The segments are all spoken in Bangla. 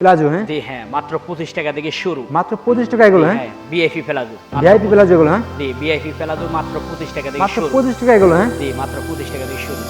প্লাজো হ্যাঁ? জি হ্যাঁ মাত্র পঁচিশ টাকা থেকে শুরু। মাত্র পঁচিশ টাকা এগুলো হ্যাঁ? হ্যাঁ প্লাজো বিআইপি ভিআইপি প্লাজো এগুলো হ্যাঁ? জি বিআইপি প্লাজো মাত্র পঁচিশ টাকা থেকে মাত্র শুরু। পঁচিশ টাকা এগুলো হ্যাঁ? জি মাত্র পঁচিশ টাকা থেকে শুরু।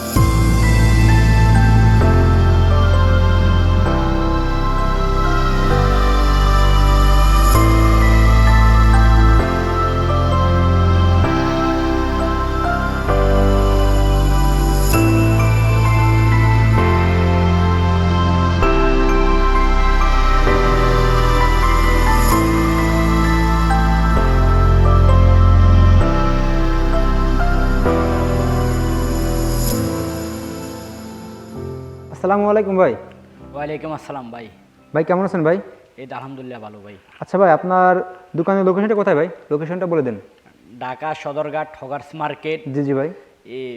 আসসালামু আলাইকুম ভাই। ওয়ালাইকুম আসসালাম ভাই। ভাই কেমন আছেন ভাই? এই তো আলহামদুলিল্লাহ ভালো ভাই। আচ্ছা ভাই আপনার দোকানের লোকেশনটা কোথায় ভাই? লোকেশনটা বলে দেন। Dhaka Sadarghat hawkers market. জি জি ভাই। এই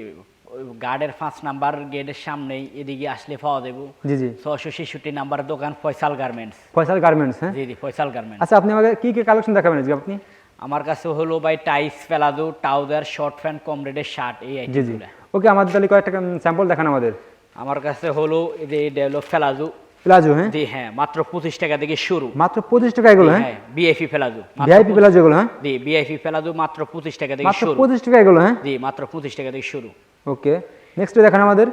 গার্ডের পাঁচ নাম্বার গেটের সামনেই এদিকে আসলে পাওয়া দেবো জি জি। ছশো ছেষট্টি নাম্বার দোকান ফয়সাল গার্মেন্টস। ফয়সাল গার্মেন্টস হ্যাঁ? জি জি ফয়সাল গার্মেন্টস। আচ্ছা আপনি আমাকে কি কি কালেকশন দেখাবেন আজকে আপনি? আমার কাছে হলো ভাই টাইস ফেলাদু টাউজার শর্ট প্যান্ট কমরেডের শার্ট এই জি জি। ওকে আমাদের তাহলে কয়েকটা স্যাম্পল দেখান আমাদের। আমার কাছে হলো যে এটা হলো ফেলাজু। প্লাজো হ্যাঁ? জি হ্যাঁ মাত্র পঁচিশ টাকা থেকে শুরু। মাত্র পঁচিশ টাকা এগুলো হ্যাঁ? হ্যাঁ বিএফি ভিআইপি প্লাজো এগুলো হ্যাঁ? জি ফেলাজু মাত্র পঁচিশ টাকা থেকে মাত্র শুরু। পঁচিশ টাকা এগুলো হ্যাঁ? জি মাত্র পঁচিশ টাকা থেকে শুরু। ওকে নেক্সট দেখান আমাদের।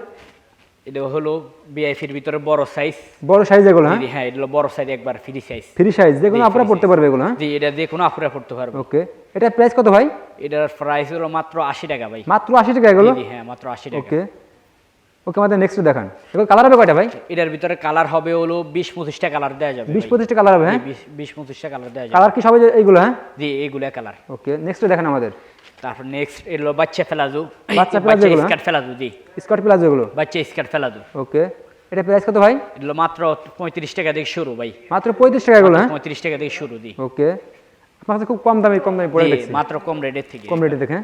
এটা হলো বিআইপির ভিতরে বড় সাইজ বড় সাইজ এগুলো হ্যাঁ? হ্যাঁ এটা হলো বড় সাইজ একবার ফ্রি সাইজ ফ্রি সাইজ জি, আপনারা পড়তে পারবে এগুলো হ্যাঁ? জি এটা যে কোনো আপুরা পড়তে পারবে ওকে এটা প্রাইস কত ভাই? এটার প্রাইস হলো মাত্র আশি টাকা ভাই। মাত্র আশি টাকা এগুলো? জি, হ্যাঁ মাত্র আশি টাকা। ওকে। ওকে আমাদের নেক্সট দেখান। এগুলো কালার হবে কয়টা ভাই? এটার ভিতরে কালার হবে হলো বিশ পঁচিশটা কালার দেওয়া যাবে বিশ। পঁচিশটা কালার হবে হ্যাঁ? বিশ পঁচিশটা কালার দেওয়া যাবে। কালার কি সবাই এইগুলো হ্যাঁ? জি এইগুলা কালার ওকে নেক্সট দেখান আমাদের। তারপর নেক্সট এলো বাচ্চা ফেলাজু। বাচ্চা ফেলাজু এগুলো, হ্যাঁ? স্কার্ট ফেলাজু জি। স্কট প্লাজো এগুলো। বাচ্চা স্কার্ট ফেলাজু। ওকে এটা প্রাইস কত ভাই? এগুলো মাত্র পঁয়ত্রিশ টাকা থেকে শুরু ভাই। মাত্র পঁয়ত্রিশ টাকা এগুলো হ্যাঁ? পঁয়ত্রিশ টাকা থেকে শুরু জি। ওকে। আপনার খুব কম দামে কম দামে পড়ে দেখছি। মাত্র কম রেটের থেকে কম রেটে দেখে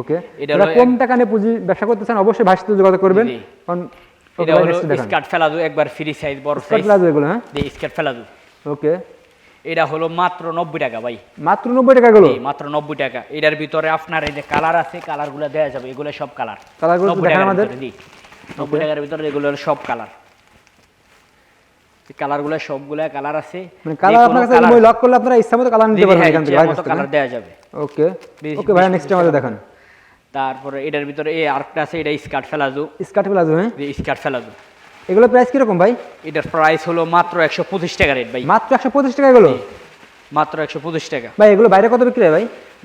ওকে এটা যারা কম টাকা নিয়ে পুঁজি ব্যবসা করতে চান অবশ্যই সাথে যোগাযোগ করবেন। কারণ এটা হলো স্কার্ট ফেলাজু একবার ফ্রি সাইজ বড় সাইজ প্লাজো এগুলো হ্যাঁ? স্কার্ট ফেলাজু ওকে এটা হলো মাত্র নব্বই টাকা ভাই। মাত্র নব্বই টাকা এগুলো জি, মাত্র নব্বই টাকা। এটার ভিতরে আপনার এই যে কালার আছে কালারগুলো দেওয়া যাবে এগুলো সব কালার একটু দেখান আমাদের। নব্বই টাকার ভিতরে এগুলো সব কালার কালারগুলো সবগুলা কালার আছে। মানে কালার আপনার কাছে ওই লক করলে আপনারা ইচ্ছা মতো কালার নিতে পারবেন এখান থেকে কাছ কালার দেয়া যাবে। ওকে। ওকে ভাই নেক্সট আমাদের দেখান। তারপরে এটার ভিতরে এই আর্কটা আছে এটা স্কার্ট ফেলাজু। স্কার্ট প্লাজো হ্যাঁ? যে স্কার্ট ফেলাজু। এগুলো প্রাইস কীরকম ভাই? এটার প্রাইস হলো মাত্র একশো পঁচিশ টাকা রেট ভাই। মাত্র একশো পঁচিশ টাকা এগুলো? মাত্র একশো পঁচিশ টাকা। ভাই এগুলো বাইরে কত বিক্রি হয় ভাই?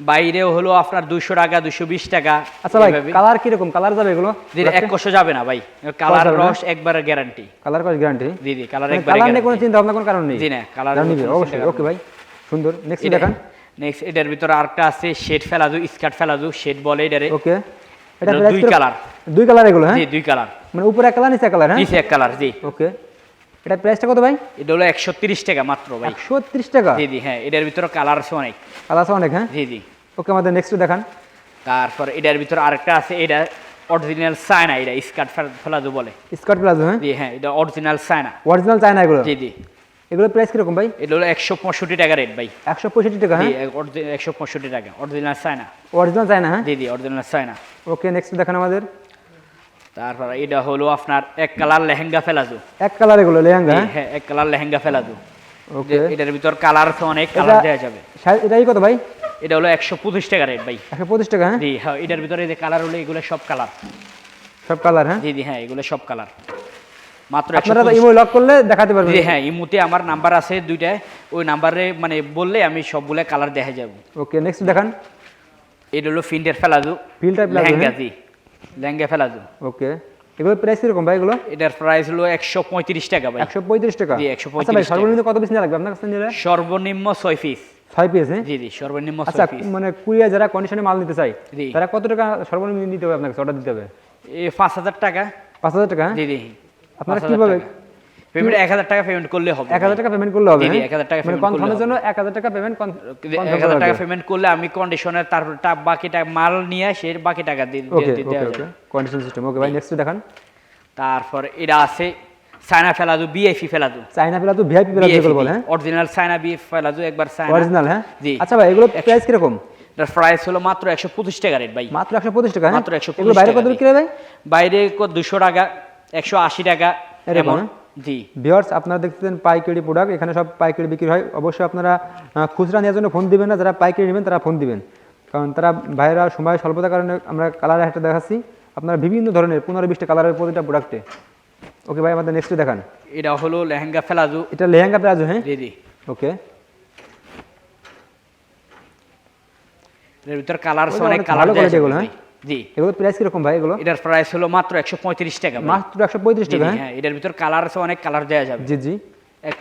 বাইরেও হলো আপনার দুইশো টাকা দুইশো বিশ টাকা আচ্ছা ভাই কালার কীরকম? কালার যাবে এগুলো? জি, এক কষো যাবে না ভাই। কালার রস একবারে গ্যারান্টি কালার কস গ্যারান্টি জি কালার মানে একবারে কালার নিয়ে কোনো চিন্তা ভাবনা কোনো কারণ নেই? জি না কালার অবশ্যই। ওকে ভাই সুন্দর। নেক্সট দেখান। নেক্সট এটার ভিতরে আরেকটা আছে শেড ফেলাজু স্কার্ট ফেলাজু শেড বলে এটারে। ওকে এটা দুই কালার। দুই কালার এগুলো হ্যাঁ? জি দুই কালার। মানে উপরে এক কালার নিচে এক কালার হ্যাঁ? নিচে এক কালার জি ওকে এটা প্রাইসটা কত ভাই? এটা হলো একশো তিরিশ টাকা মাত্র ভাই। একশো ত্রিশ টাকা? জি জি হ্যাঁ এটার ভিতরে কালার আছে অনেক। কালার আছে অনেক হ্যাঁ? জি জি। ওকে আমাদের নেক্সট দেখান। তারপর এটার ভিতরে আরেকটা আছে এটা অরিজিনাল সাইনা এটা স্কার্ট ফেলাজু বলে। স্কার্ট প্লাজো হ্যাঁ? জি হ্যাঁ এটা অরিজিনাল সাইনা অরিজিনাল চায়না এগুলো? জি জি। এগুলো প্রাইস কীরকম ভাই? এটা হলো একশো পঁয়ষট্টি টাকা রেট ভাই। একশো পঁয়ষট্টি টাকা হ্যাঁ? একশো পঁয়ষট্টি টাকা অরিজিনাল সাইনা অরিজিনাল চায়না হ্যাঁ? জি জি অরিজিনাল সাইনা ওকে নেক্সট দেখান আমাদের। তারপর এটা হলো আপনার এক কালার লেহেঙ্গা ফেলাজু। এক কালার এগুলো লেহেঙ্গা হ্যাঁ? হ্যাঁ এক কালার লেহেঙ্গা ফেলাজু। ওকে। এটার ভিতর কালার অনেক কালার দেওয়া যাবে। এটাই কত ভাই? এটা হলো একশো পঁচিশ টাকা রেট ভাই। একশো পঁচিশ টাকা হ্যাঁ? জি হ্যাঁ এটার ভিতরে যে কালার হলো এগুলো সব কালার। সব কালার হ্যাঁ? জি জি হ্যাঁ এগুলো সব কালার। মাত্র আপনারা ইমো লক করলে দেখাতে পারবেন। জি হ্যাঁ ইমুতে আমার নাম্বার আছে দুইটায় ওই নাম্বারে মানে বললে আমি সবগুলো কালার দেখা যাব। ওকে নেক্সট দেখান। এটা হলো ফিন্ডের ফেলাজু। ফিল্টার লেহেঙ্গা হ্যাঁ? জি। লেহেঙ্গা ফেলাজু ওকে এগুলো প্রাইস কীরকম ভাই এগুলো? এটার প্রাইস হলো একশো পঁয়ত্রিশ টাকা ভাই। একশো পঁয়ত্রিশ টাকা? জি, একশো পঁয়ত্রিশ সর্বনিম্ন কত পিস লাগবে আপনার কাছে নিলে? সর্বনিম্ন ছয় পিস ছয় পিস হ্যাঁ? জি জি সর্বনিম্ন আচ্ছা মানে কুড়িয়া যারা কন্ডিশনে মাল নিতে চাই। তারা কত টাকা সর্বনিম্ন নিতে হবে আপনাকে অর্ডার দিতে হবে? পাঁচ হাজার টাকা। পাঁচ হাজার টাকা হ্যাঁ? জি জি। আপনারা কীভাবে পেমেন্ট এক হাজার টাকা পেমেন্ট করলে হবে। এক হাজার টাকা পেমেন্ট করলে হবে জি, জি, হ্যাঁ? 1000 টাকা মানে কনফার্মের জন্য এক হাজার টাকা পেমেন্ট এক হাজার টাকা পেমেন্ট করলে আমি কন্ডিশনের তারপর টা- বাকি টাকা মাল নিয়ে সে বাকি টাকা দিয়ে ওকে দিয়ে ওকে কন্ডিশন সিস্টেম ওকে ভাই নেক্সট দেখান। তারপর এটা আছে সাইনা ফেলাজু বিএফি ফেলাজু চাইনা পিলা তো ভিআইপি যেগুলো বলে হ্যাঁ? অরিজিনাল সাইনা বিএফ ফেলাজু একবার সাইনা। অরিজিনাল হ্যাঁ? জি। আচ্ছা ভাই এগুলো প্রাইস কীরকম? এটার প্রাইস হলো মাত্র একশো পঁচিশ টাকা রেট ভাই। মাত্র একশো পঁচিশ টাকা হ্যাঁ? মাত্র 125 এগুলো বাইরে কত। বিক্রি হয় ভাই বাইরে দুশো টাকা একশো আশি টাকা এমন। হ্যাঁ? জি। ভিওর্স আপনারা দেখতেছেন পাইকারি প্রোডাক্ট এখানে সব পাইকারি বিক্রি হয়। অবশ্যই আপনারা খুচরা নেওয়ার জন্য ফোন দিবেন না যারা পাইকারি নেবেন তারা ফোন দিবেন। কারণ তারা ভাইয়েরা সময় স্বল্পতার কারণে আমরা কালার একটা দেখাচ্ছি। আপনারা বিভিন্ন ধরনের পনেরো বিশটা কালারের প্রতিটা প্রোডাক্টে ওকে ভাই আমাদের নেক্সট দেখান। এটা হলো লেহেঙ্গা ফেলাজু এটা লেহেঙ্গা ফেলাজু হ্যাঁ? জি জি। ওকে এর ভিতর কালার অনেক কালার ভালো জি। এগুলো প্রাইস কীরকম ভাই এগুলো? এটার প্রাইস হলো মাত্র একশো পঁয়ত্রিশ টাকা মাত্র একশো পঁয়ত্রিশ টাকা হ্যাঁ? হ্যাঁ এটার ভিতর কালার আছে অনেক কালার দেওয়া যাবে। জি জি।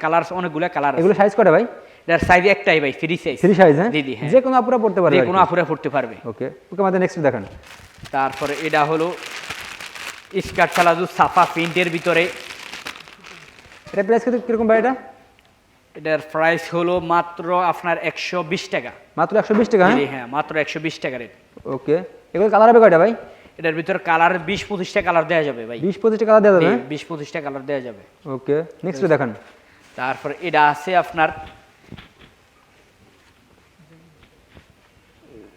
কালার অনেকগুলো কালার এগুলো সাইজ কটা ভাই? এটার সাইজ একটাই ভাই ফ্রি সাইজ থ্রি সাইজ হ্যাঁ? জি জি হ্যাঁ। যে কোনো আপুরা পড়তে পারবে যে কোনো। আপুরে পড়তে পারবে। ওকে ওকে আমাদের নেক্সট দেখান। তারপরে এটা হলো স্কার্ট ফেলাজু সাফা প্রিন্টের ভিতরে। এটা প্রাইস কত কীরকম ভাই এটা? এটার প্রাইস হলো মাত্র আপনার একশো বিশ টাকা। মাত্র একশো বিশ টাকা হ্যাঁ? হ্যাঁ মাত্র একশো বিশ টাকা রেট ওকে এগুলো কালার হবে কয়টা ভাই? এটার ভিতর কালার বিশ পঁচিশটা কালার দেওয়া যাবে ভাই। বিশ পঁচিশটা কালার দেওয়া যাবে হ্যাঁ? বিশ পঁচিশটা কালার দেওয়া যাবে। ওকে নেক্সট দেখান। তারপর এটা আছে আপনার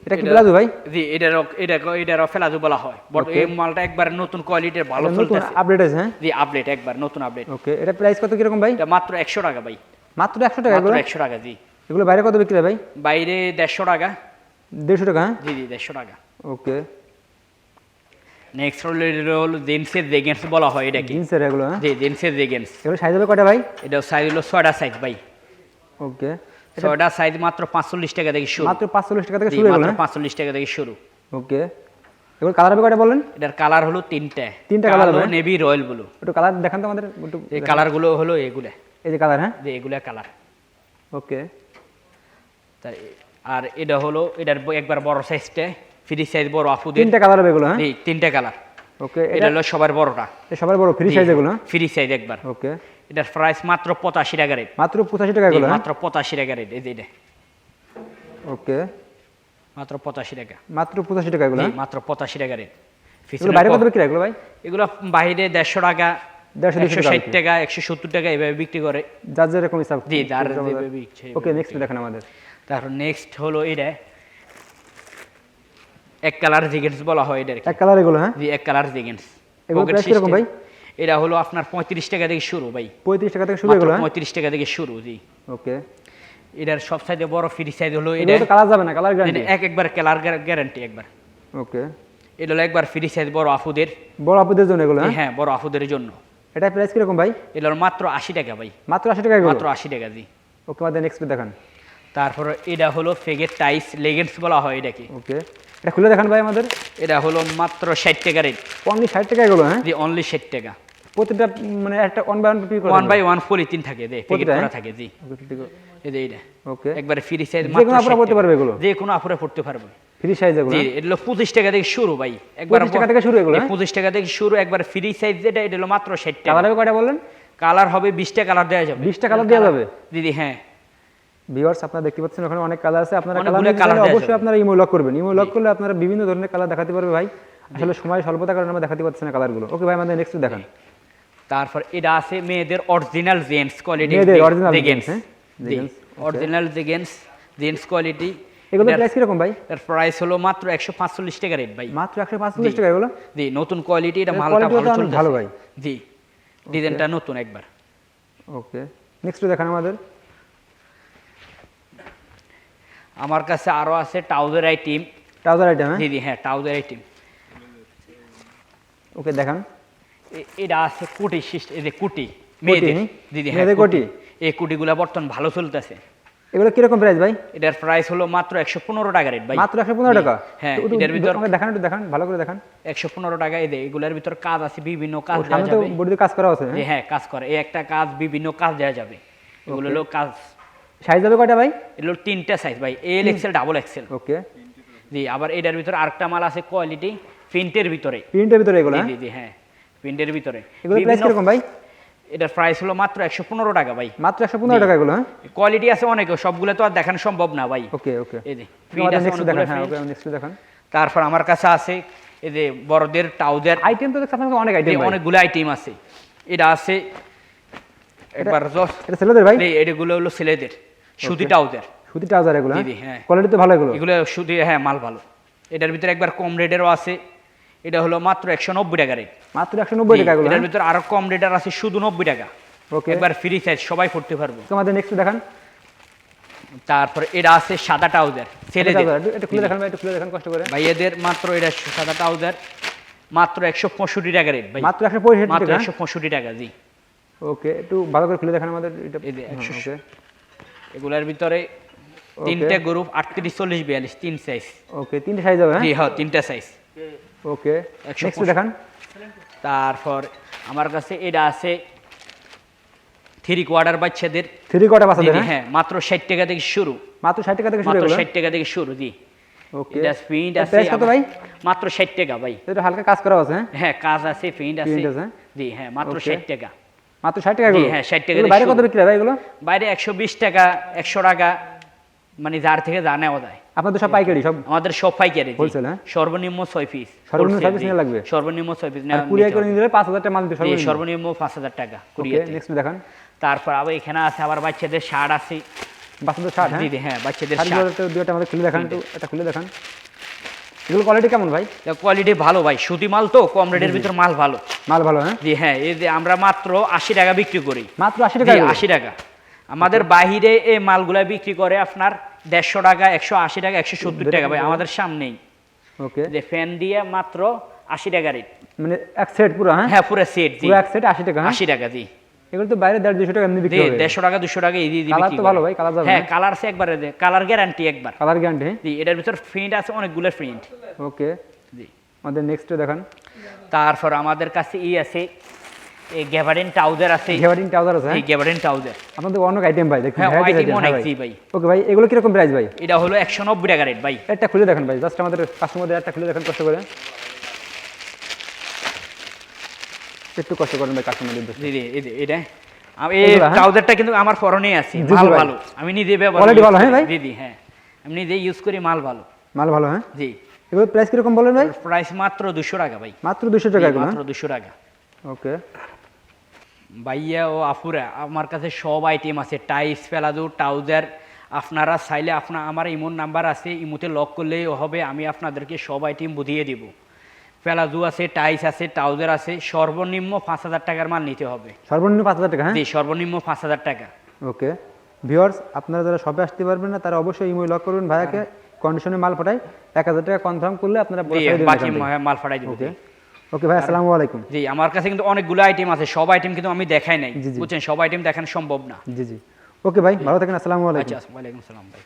এটা কি প্লাজো ভাই? জি এটা বলা হয়। বট এই মালটা একবার নতুন কোয়ালিটির ভালো চলতেছে। আপডেট আছে হ্যাঁ? জি আপডেট একবার নতুন আপডেট ওকে এটা প্রাইস কত কীরকম ভাই? এটা মাত্র একশো টাকা ভাই। মাত্র একশো টাকা মাত্র এগুলো? একশো টাকা জি। এগুলো বাইরে কত বিক্রি হয় ভাই? বাইরে দেড়শো টাকা। দেড়শো টাকা হ্যাঁ? জি জি দেড়শো টাকা। ওকে। নেক্সট হলো এটা হলো জেন্সের জেগেন্স বলা হয় এটাকে। জিন্সের এগুলো হ্যাঁ? জি জেন্সের জেগেন্স এগুলো সাইজ হবে কয়টা ভাই? এটা সাইজ হলো ছয়টা সাইজ ভাই। ওকে। ছয়টা সাইজ মাত্র পাঁচচল্লিশ টাকা থেকে শুরু। মাত্র পাঁচচল্লিশ টাকা থেকে শুরু মাত্র হ্যাঁ? পাঁচচল্লিশ টাকা থেকে শুরু। ওকে। এগুলো কালার হবে কয়টা বললেন এটার কালার হলো তিনটা। তিনটা colour হবে? নেভি রয়্যাল ব্লু একটু কালার দেখান তো আমাদের একটু এই কালারগুলো হলো এগুলা। এই যে কালার হ্যাঁ? যে এগুলা কালার ওকে। তার আর এটা হলো এটার একবার বড় সাইজটা ফ্রি সাইজ বড় আপুদের তিনটা কালার এগুলো হ্যাঁ? তিনটা কালার ওকে এটা হলো সবার বড়টা। সবার বড় ফ্রি সাইজ এগুলো হ্যাঁ? ফ্রি সাইজ একবার। ওকে এটার প্রাইস মাত্র পঁচাশি টাকা রেট মাত্র পঁচাশি টাকা এগুলো হ্যাঁ? মাত্র পঁচাশি টাকা রেট এই যে এটা। ওকে মাত্র পঁচাশি টাকা। মাত্র পঁচাশি টাকা এগুলো হ্যাঁ? মাত্র পঁচাশি টাকা রেট বাইরে কত বিক্রি এগুলো ভাই? এগুলো বাইরে দেড়শো টাকা দেড়শো ষাট টাকা একশো সত্তর টাকা এভাবে বিক্রি করে। যার যেরকম হিসাব জি যার ওকে নেক্সট দেখেন আমাদের। তারপর নেক্সট হলো এটা এক কালার জিগেন্স বলা হয় এটা এক কালার এগুলো হ্যাঁ? জি এক কালার জিগেন্স। ভাই? এটা হলো আপনার পঁয়ত্রিশ টাকা থেকে শুরু ভাই। পঁয়ত্রিশ টাকা থেকে শুরু এগুলো হ্যাঁ? পঁয়ত্রিশ টাকা থেকে শুরু জি। ওকে। এটার সব সাইডে বড় ফ্রি সাইজ হলো এটা কালার যাবে না কালার গ্যারান্টি এক একবার কালার গ্যারান্টি একবার। ওকে। এটা হলো একবার ফ্রি সাইজ বড় আফুদের বড় আপুদের জন্য এগুলো হ্যাঁ? হ্যাঁ বড় আফুদের জন্য। এটা প্রাইস কীরকম ভাই? এটা মাত্র আশি টাকা ভাই। মাত্র আশি টাকা মাত্র আশি টাকা জি। ওকে আমাদের নেক্সট দেখান। তারপর এটা হলো ফেগের টাইস লেগেন্স বলা হয় এটাকে। ওকে এটা খুলে দেখান ভাই আমাদের। এটা হলো মাত্র ষাট টাকা রেট। অনলি ষাট টাকা এগুলো হ্যাঁ? জি অনলি ষাট টাকা। প্রতিটা মানে একটা one by one one by one polythene থাকে দে প্যাকেট করা হ্যাঁ? থাকে জি। এই যে এটা ওকে। একবারে ফ্রি সাইজ যে কোনো আপুরা পড়তে পারবে এগুলো? যে কোনো আপুরা পড়তে পারবে। ফ্রি সাইজ এগুলো জি হ্যাঁ? এটা হলো পঁচিশ টাকা থেকে শুরু ভাই। একবার 25 টাকা থেকে শুরু এগুলো, এই হ্যাঁ? পঁচিশ টাকা থেকে শুরু একবার ফ্রি সাইজ যেটা এটা হলো মাত্র ষাট টাকা। কালার কয়টা বললেন কালার হবে বিশটা কালার দেওয়া যাবে। বিশটা কালার দেওয়া যাবে? দিদি হ্যাঁ। ভিউয়ার্স আপনারা দেখতে পাচ্ছেন ওখানে অনেক কালার আছে। আপনারা কালার অবশ্যই আপনারা ইমো লক করবেন। ইমো লক করলে আপনারা বিভিন্ন ধরনের কালার দেখাতে পারবে ভাই। আসলে সময় স্বল্পতার কারণে আমরা দেখাতে পারছি না কালারগুলো ওকে ভাই আমাদের নেক্সট দেখান। তারপর এটা আছে মেয়েদের অরিজিনাল জেন্টস কোয়ালিটি মেয়েদের? Jeans, okay. Original jeggings gents quality এগুলো প্রাইস কীরকম ভাই? এর প্রাইস হলো মাত্র একশো পাঁচচল্লিশ টাকা রেট ভাই। মাত্র একশো পাঁচচল্লিশ টাকা এগুলো? জি নতুন কোয়ালিটি এটা মালটা ভালো চলছে ভালো ভাই। জি। ডিজাইনটা নতুন একবার। ওকে নেক্সট দেখান আমাদের। আমার কাছে আরও আছে টাউজার আইটিম ট্রাউজার আইটেম হ্যাঁ? জি জি হ্যাঁ টাউজার আইটিম ওকে দেখান। এটা আছে কুটি সিস্টেম এই যে কুটি মেয়েদের? দিদি হ্যাঁ কুটি? এই কুটিগুলা বর্তমান ভালো চলতেছে। এগুলো কীরকম প্রাইস ভাই? এটার প্রাইস হলো মাত্র একশো পনেরো টাকা রেট ভাই। মাত্র একশো পনেরো টাকা? হ্যাঁ এটার ভিতর দেখান একটু দেখান ভালো করে দেখান। একশো পনেরো টাকা এই এগুলোর এগুলার ভিতর কাজ আছে বিভিন্ন কাজ দেওয়া যাবে। কাজ করা আছে হ্যাঁ? কাজ করে। এই একটা কাজ বিভিন্ন কাজ দেওয়া যাবে। এগুলো হলো কাজ সাইজ হবে কয়টা ভাই? এগুলো তিনটা সাইজ ভাই। L XL double XL okay জি আবার এটার ভিতরে আরেকটা মাল আছে কোয়ালিটি প্রিন্টের ভিতরে। প্রিন্টের ভিতরে এগুলো জি হ্যাঁ? জি হ্যাঁ প্রিন্টের ভিতরে। এগুলো প্রাইস কীরকম ভাই? এটার প্রাইস হলো মাত্র একশো পনেরো টাকা ভাই। মাত্র একশো পনেরো টাকা এগুলো হ্যাঁ? কোয়ালিটি আছে অনেক সবগুলো তো আর দেখানো সম্ভব না ভাই। ওকে ওকে এই যে দেখান হ্যাঁ দেখান। তারপর আমার কাছে আছে এই যে বড়দের টাউজার আইটেম তো দেখছি আপনার অনেক আইটেম অনেকগুলো আইটেম আছে। এটা আছে একবার জস এটা ছেলেদের ভাই? এই এগুলো হলো ছেলেদের। সুতি টাউজার সুতি ট্রাউজার এগুলো জি, হ্যাঁ। কোয়ালিটি তো ভালো এগুলো? এগুলো সুতি হ্যাঁ মাল ভালো। এটার ভিতরে একবার কম রেটেরও আছে। এটা হলো মাত্র একশো নব্বই টাকা রেট মাত্র একশো নব্বই টাকা এগুলো এটার হ্যাঁ? ভিতরে আরও কম রেটার আছে শুধু নব্বই টাকা। Okay. একবার ফ্রি সাইজ সবাই পড়তে পারব। তো আমাদের নেক্সট দেখান। তারপরে এটা আছে সাদা ট্রাউজার ছেলেদের একটু খুলে দেখান ভাই একটু খুলে দেখান কষ্ট করে। ভাই এদের মাত্র এটা সাদা ট্রাউজার মাত্র একশো পঁয়ষট্টি টাকা রেট ভাই। মাত্র একশো পঁয়ষট্টি মাত্র টাকা? একশো পঁয়ষট্টি টাকা জি। ওকে একটু ভালো করে খুলে দেখান আমাদের এটা একশো ওকে এগুলার ভিতরে তিনটে গ্রুপ আটত্রিশ চল্লিশ বিয়াল্লিশ তিন সাইজ ওকে তিনটে সাইজ হবে হ্যাঁ? জি হ্যাঁ তিনটা সাইজ ওকে একশো দেখান। তারপর আমার কাছে এটা আছে থ্রি কোয়ার্টার বাচ্চাদের। থ্রি কোয়ার্টার বাচ্চাদের হ্যাঁ? হ্যাঁ মাত্র ষাট টাকা থেকে শুরু। মাত্র ষাট টাকা থেকে শুরু মাত্র এগুলো ষাট টাকা থেকে শুরু জি। ওকে এটা প্রিন্ট আছে কত ভাই? মাত্র ষাট টাকা ভাই। এটা হালকা কাজ করা আছে হ্যাঁ? হ্যাঁ কাজ আছে প্রিন্ট আছে? জি হ্যাঁ মাত্র. ষাট টাকা। মাত্র ষাট টাকা হ্যাঁ, 60 টাকা বাইরে কত বিক্রি হয় এগুলো? বাইরে একশো বিশ টাকা একশো টাকা মানে যার থেকে যা নেওয়া যায়। আপনাদের সব পাইকারি সব? আমাদের সব পাইকারি। Wholesale, হ্যাঁ? সর্বনিম্ন ছয় পিস সর্বনিম্ন Wholesale, ছয় piece জি। লাগবে? সর্বনিম্ন ছয় পিস আর কুরিয়ার করে নিলে পাঁচ হাজার টাকা মাল দিতে সর্বনিম্ন। সর্বনিম্ন পাঁচ হাজার টাকা ওকে নেক্সট দেখান। তারপর আবার এখানে আছে আবার বাচ্চাদের শার্ট আছে। বাচ্চাদের শার্ট হ্যাঁ? হ্যাঁ বাচ্চাদের শার্ট দুইটা আমাদের খুলে দেখান একটু এটা খুলে দেখান। এগুলো কোয়ালিটি কেমন ভাই? কোয়ালিটি ভালো ভাই। সুতি মাল তো কম রেটের ভিতর মাল ভালো। মাল ভালো হ্যাঁ? জি হ্যাঁ এই যে আমরা মাত্র আশি টাকা বিক্রি করি। মাত্র আশি টাকা আশি টাকা। আমাদের বাহিরে এই মালগুলা বিক্রি করে আপনার দেড়শো টাকা একশো আশি টাকা একশো সত্তর টাকা ভাই আমাদের সামনেই। ওকে। যে ফ্যান দিয়ে মাত্র আশি টাকা রেট মানে এক সেট পুরো হ্যাঁ? হ্যাঁ পুরো সেট জি। এক সেট আশি টাকা হ্যাঁ? আশি টাকা জি। এগুলো তো বাইরে দেড় দুশো টাকা এমনি বিক্রি হবে। দেড়শো টাকা দুশো টাকা এই দিয়ে বিক্রি তো ভালো ভাই, colour যাবে হ্যাঁ কালার একবারে কালার গ্যারান্টি একবার। কালার গ্যারান্টি জি এটার ভিতর প্রিন্ট আছে অনেকগুলো প্রিন্ট ওকে জি আমাদের নেক্সট দেখান। তারপর আমাদের কাছে ই আছে এই গ্যাভারিন টাউজার আছে। ঘেভারিং ট্রাউজার আছে এই হ্যাঁ গ্যাভারিন টাউজার আপনাদের অনেক আইটেম ভাই দেখুন হ্যাঁ, item, অনেক, জি ভাই। ওকে ভাই এগুলো কীরকম প্রাইস ভাই? এটা হলো একশো নব্বই টাকা রেট ভাই। একটা খুলে দেখেন ভাই জাস্ট আমাদের কাস্টমারদের একটা খুলে দেখেন কষ্ট করে। একটু কষ্ট করেন ভাই কাস্টমারদের এটা এই হ্যাঁ? ট্রাউজারটা কিন্তু আমার পরনেই আছে মাল ভালো। আমি নিজে ব্যবহার use ভালো, হ্যাঁ ভাই? জি হ্যাঁ। আমি নিজে ইউজ করি মাল ভালো। মাল ভালো হ্যাঁ? জি। এগুলো প্রাইস কীরকম বলেন ভাই? প্রাইস মাত্র দুশো টাকা ভাই। মাত্র দুশো টাকা এগুলো মাত্র দুশো টাকা। ওকে ভাইয়া ও আপুরা আমার কাছে সব আইটেম আছে। টাইস প্যালাজো ট্রাউজার আপনারা চাইলে আপনার আমার ইমোর নাম্বার আছে ইমোতে লক করলেই হবে। আমি আপনাদেরকে সব আইটেম বুঝিয়ে দিব। প্যালাজো আছে টাইস আছে ট্রাউজার আছে সর্বনিম্ন পাঁচ হাজার টাকার মাল নিতে হবে। সর্বনিম্ন পাঁচ হাজার টাকা হ্যাঁ? জি সর্বনিম্ন পাঁচ হাজার টাকা। ওকে। ভিউয়ার্স আপনারা যারা শপে আসতে পারবেন না তারা অবশ্যই ইমেল লক করবেন ভাইয়াকে কন্ডিশনে মাল পাঠাই এক হাজার টাকা কনফার্ম করলে আপনারা দিবেন বাকি মাল ফাটাই দিব। ওকে। ভাই আসসালামু আলাইকুম। জি আমার কাছে কিন্তু অনেকগুলো আইটেম আছে সব আইটেম কিন্তু আমি দেখাই নাই। বুঝছেন? সব আইটেম দেখানো সম্ভব না। জি জি। ওকে ভাই ভালো থাকেন আসসালামু আলাইকুম। আচ্ছা ওয়ালাইকুম সালাম ভাই।